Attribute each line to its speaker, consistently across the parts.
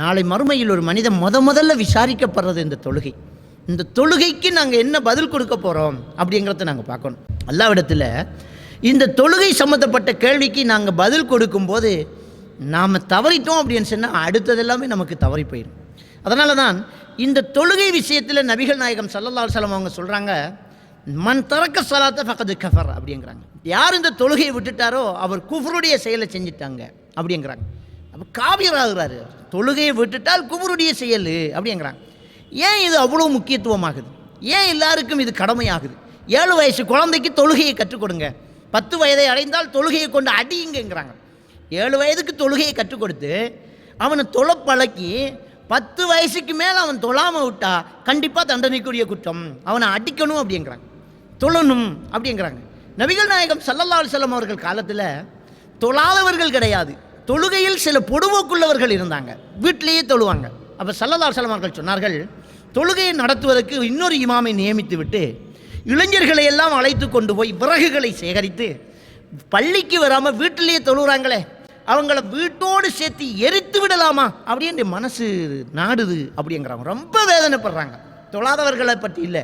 Speaker 1: நாளை மறுமையில் ஒரு மனிதன் முத முதல்ல விசாரிக்கப்படுறது இந்த தொழுகை. இந்த தொழுகைக்கு நாங்கள் என்ன பதில் கொடுக்க போகிறோம் அப்படிங்கிறத நாங்கள் பார்க்கணும். அல்லாவிடத்தில் இந்த தொழுகை சம்மந்தப்பட்ட கேள்விக்கு நாங்கள் பதில் கொடுக்கும்போது நாம் தவறிட்டோம் அப்படின்னு சொன்னால் அடுத்தது எல்லாமே நமக்கு தவறி போயிடும். அதனால தான் இந்த தொழுகை விஷயத்தில் நபிகள் நாயகம் சல்லல்லா சலம் அவங்க சொல்கிறாங்க மண் தரக்க சலாத்த ஃபகது கஃபர் அப்படிங்கிறாங்க. யார் இந்த தொழுகையை விட்டுட்டாரோ அவர் குஃபருடைய செயலை செஞ்சிட்டாங்க அப்படிங்கிறாங்க. அப்போ காவியராகிறாரு. தொழுகையை விட்டுட்டால் குஃபருடைய செயல் அப்படிங்கிறாங்க. ஏன் இது அவ்வளோ முக்கியத்துவமாகுது? ஏன் எல்லாருக்கும் இது கடமையாகுது? ஏழு வயசு குழந்தைக்கு தொழுகையை கற்றுக் கொடுங்க. பத்து வயதை அடைந்தால் தொழுகையை கொண்டு அடியுங்கிறாங்க ஏழு வயதுக்கு தொழுகையை கற்றுக் கொடுத்து அவனை தொலை பழக்கி பத்து வயசுக்கு மேலே அவன் தொழாமல் விட்டா கண்டிப்பாக தண்டனைக்குரிய குற்றம். அவனை அடிக்கணும் அப்படிங்கிறாங்க. தொழணும் அப்படிங்கிறாங்க. நபிகள் நாயகம் சல்லல்லா செல்லம் அவர்கள் காலத்தில் தொழாதவர்கள் கிடையாது. தொழுகையில் சில பொடுவோக்குள்ளவர்கள் இருந்தாங்க. வீட்டிலேயே தொழுவாங்க. அப்போ சல்லதார் அலுவலம் சொன்னார்கள் தொழுகையை நடத்துவதற்கு இன்னொரு இமாமை நியமித்து விட்டு இளைஞர்களை எல்லாம் அழைத்து கொண்டு போய் விறகுகளை சேகரித்து பள்ளிக்கு வராமல் வீட்டிலேயே தொழுகிறாங்களே அவங்கள வீட்டோடு சேர்த்து எரித்து விடலாமா அப்படின்னு மனசு நாடுது அப்படிங்கிறாங்க ரொம்ப வேதனைப்படுறாங்க. தொழாதவர்களை பற்றி இல்லை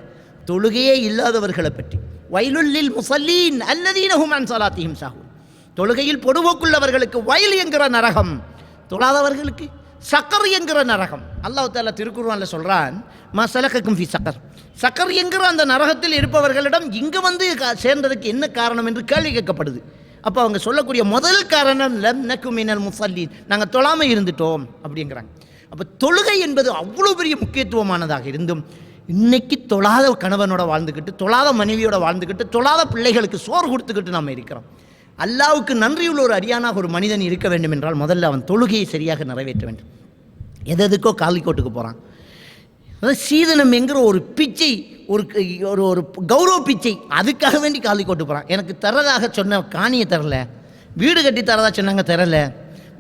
Speaker 1: தொழுகையே இல்லாதவர்களை பற்றி. வயலுள்ளில் முசல்லீன் அல்லதீனஹும் அன் சலாத்தியும் சாகும் தொழுகையில் பொடுவோக்குள்ளவர்களுக்கு வயல் என்கிற நரகம் தொழாதவர்களுக்கு சக்கர் என்கிற நரகம். அல்லாஹ் தாலா திருக்குர்ஆன்ல சொல்கிறான் மா சலக்கக்கும் ஃபி சக்கர். சக்கர் என்கிற அந்த நரகத்தில் இருப்பவர்களிடம் இங்கு வந்து க- சேர்ந்ததுக்கு என்ன காரணம் என்று கேள்வி கேட்கப்படுது. அப்போ அவங்க சொல்லக்கூடிய முதல் காரணம் லம் நக்கு மினல் முசல்லீன் நாங்கள் தொழாமல் இருந்துட்டோம் அப்படிங்கிறாங்க. அப்போ தொழுகை என்பது அவ்வளோ பெரிய முக்கியத்துவமானதாக இருந்தும் இன்னைக்கு தொழாத கணவனோட வாழ்ந்துக்கிட்டு தொழாத மனைவியோட வாழ்ந்துக்கிட்டு தொழாத பிள்ளைகளுக்கு சோறு கொடுத்துக்கிட்டு நாம் இருக்கிறோம். அல்லாவுக்கு நன்றியுள்ள ஒரு அரியானாக ஒரு மனிதன் இருக்க வேண்டும் என்றால் முதல்ல அவன் தொழுகையை சரியாக நிறைவேற்ற வேண்டும். எது எதுக்கோ காலிக்கோட்டுக்கு போகிறான் அதாவது சீதனம் என்கிற ஒரு பிச்சை ஒரு க- ஒரு ஒரு கௌரவ பிச்சை அதுக்காக வேண்டி காலிக்கோட்டு போகிறான் எனக்கு தரதாக சொன்ன காணியை தரல. வீடு கட்டி தரதா சொன்னாங்க தரல.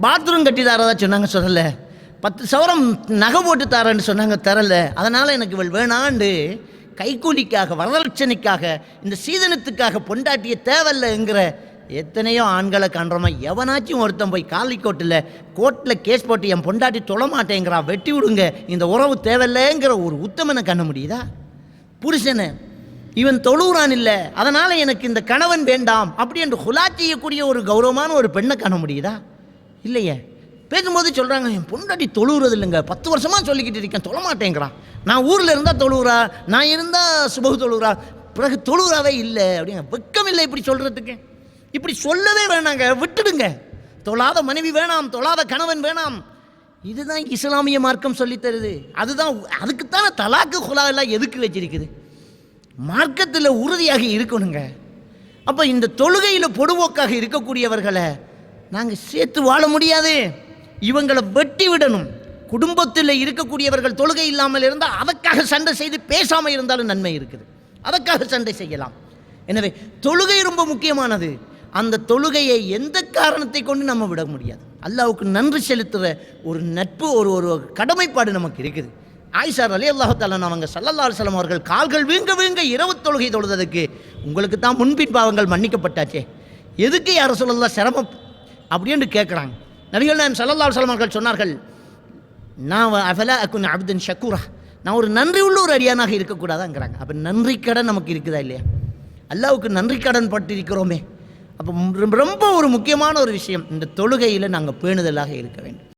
Speaker 1: பாத்ரூம் கட்டி தரதா சொன்னாங்க சொல்லலை. பத்து சவரம் நகை போட்டு தரேன்னு சொன்னாங்க தரல. அதனால் எனக்கு இவள் வேணாண்டு. கைக்கூலிக்காக வரதட்சணைக்காக இந்த சீதனத்துக்காக பொண்டாட்டிய தேவையில்லைங்கிற எத்தனையோ ஆண்களை கண்டுறோமா எவனாச்சும் ஒருத்தன் போய் காலிக்கோட்டில் கோர்ட்டில் கேஸ் போட்டு என் பொண்டாட்டி தொழ மாட்டேங்கிறான் வெட்டி விடுங்க இந்த உறவு தேவையில்லைங்கிற ஒரு உத்தமனை காண முடியுதா? புருஷனை இவன் தொழுகிறான் இல்லை அதனால் எனக்கு இந்த கணவன் வேண்டாம் அப்படி என்று ஹுலா செய்யக்கூடிய ஒரு கௌரவமான ஒரு பெண்ணை காண முடியுதா? இல்லையே. பேசும்போது சொல்கிறாங்க என் பொண்டாட்டி தொழுகிறது இல்லைங்க பத்து வருஷமாக சொல்லிக்கிட்டு இருக்கேன் தொழ மாட்டேங்கிறான் நான் ஊரில் இருந்தால் தொழுகிறா நான் இருந்தால் சுபகு தொழுகிறா பிறகு தொழுகிறாவே இல்லை அப்படிங்க வெக்கம் இல்லை இப்படி சொல்கிறதுக்கு இப்படி சொல்லவே வேணாங்க விட்டுடுங்க. தொழாத மனைவி வேணாம் தொழாத கணவன் வேணாம். இதுதான் இஸ்லாமிய மார்க்கம் சொல்லித் தருது. அதுதான் அதுக்குத்தானே தலாக்கு குலா எல்லாம் எதுக்கு வச்சிருக்குது? மார்க்கத்தில் உறுதியாக இருக்கணுங்க. அப்போ இந்த தொழுகையில் பொடுவோக்காக இருக்கக்கூடியவர்களை நாங்கள் சேர்த்து வாழ முடியாது. இவங்களை வெட்டி விடணும். குடும்பத்தில் இருக்கக்கூடியவர்கள் தொழுகை இல்லாமல் இருந்தால் அதற்காக சண்டை செய்து பேசாமல் இருந்தாலும் நன்மை இருக்குது. அதற்காக சண்டை செய்யலாம். எனவே தொழுகை ரொம்ப முக்கியமானது. அந்த தொழுகையை எந்த காரணத்தை கொண்டு நம்ம விட முடியாது. அல்லாவுக்கு நன்றி செலுத்துகிற ஒரு நட்பு ஒரு ஒரு கடமைப்பாடு நமக்கு இருக்குது. ஆயிஷார் அலி அல்லாஹாலன் அவங்க சல்லல்லா அலுவலம் அவர்கள் கால்கள் வீங்க வீங்க இரவு தொழுகை தொழுததுக்கு உங்களுக்கு தான் முன்பின் பாவங்கள் மன்னிக்கப்பட்டாச்சே. எதுக்கு யார் சொல்லலாம் சிரமம்? அப்படின்னு கேட்குறாங்க. நபிகள் நான் சல்லல்லா அலுவலம் அவர்கள் சொன்னார்கள் நான் அஃபலா அக்குன் அப்தன் ஷக்கூரா நான் ஒரு நன்றி உள்ள ஒரு அடியானாக இருக்கக்கூடாதாங்கிறாங்க. அப்போ நன்றி கடன் நமக்கு இருக்குதா இல்லையா? அல்லாவுக்கு நன்றி கடன் பட்டு இருக்கிறோமே அப்போ ரொம்ப ஒரு முக்கியமான ஒரு விஷயம் இந்த தொழுகையில் நாங்கள் பேணுதலாக இருக்க வேண்டும்.